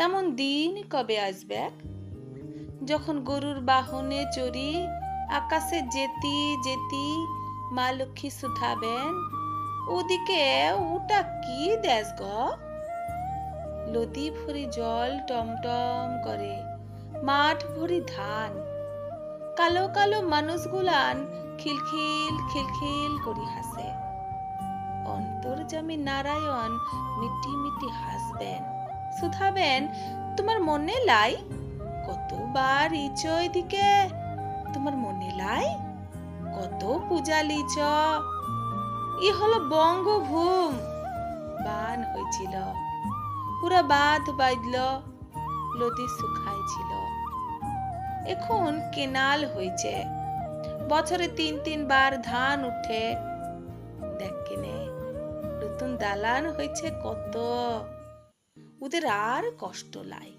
তেমন দিন কবে আসবে? যখন গরুর বাহনে চড়ি, আকাশে যেতি যেতি মা লক্ষ্মী শুধাবেন, ওদিকে ওটা কি দেশ গ? লতি ভরি জল টমটম করে, মাঠ ভরি ধান। কালো কালো মানুষগুলান খিলখিল খিলখিল করি হাসে। অন্তর্জামী নারায়ণ মিটি মিটি হাসবেন। শুধাবেন, তোমার মনে লাই? কতবার ইচ এদিকে তোমার মনে লাই? কত পূজা লিচ ই হলো বঙ্গভূম। বান হয়েছিল। পুরা বাঁধ বাঁধল। নদী শুকাইছিল এখন কেনাল হয়েছে। বছরে তিন, তিনবার ধান উঠে। দেখ কেনে, নতুন দালান হয়েছে কত। ওদের আর কষ্ট লাই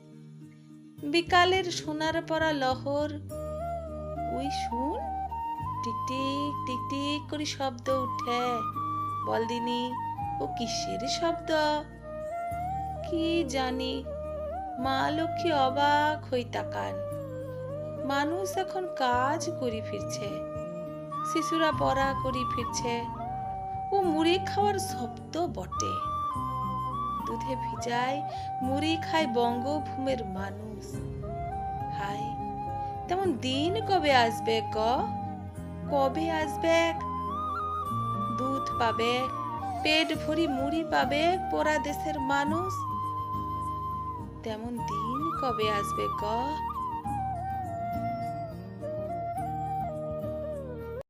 বিকালের সোনার পরা লহর, ওই শুন টিকটিক টিকটিক করে শব্দ উঠে। বল দিনি, ও কিসের শব্দ? কি জানি, মা লক্ষ্মী অবাক হই তাকান। মানুষ এখন কাজ করি ফিরছে, শিশুরা পড়া করি ফিরছে। ও মুড়ি খাওয়ার শব্দ বটে। দুধে ভিজায়, মুড়ি খায় বঙ্গভূমের মানুষ। হাই তেমন দিন কবে আসবে গ কবে আসবে? দুধ পাবে, পেট ভরি মুড়ি পাবে পোড়া দেশের মানুষ। তেমন দিন কবে আসবে গ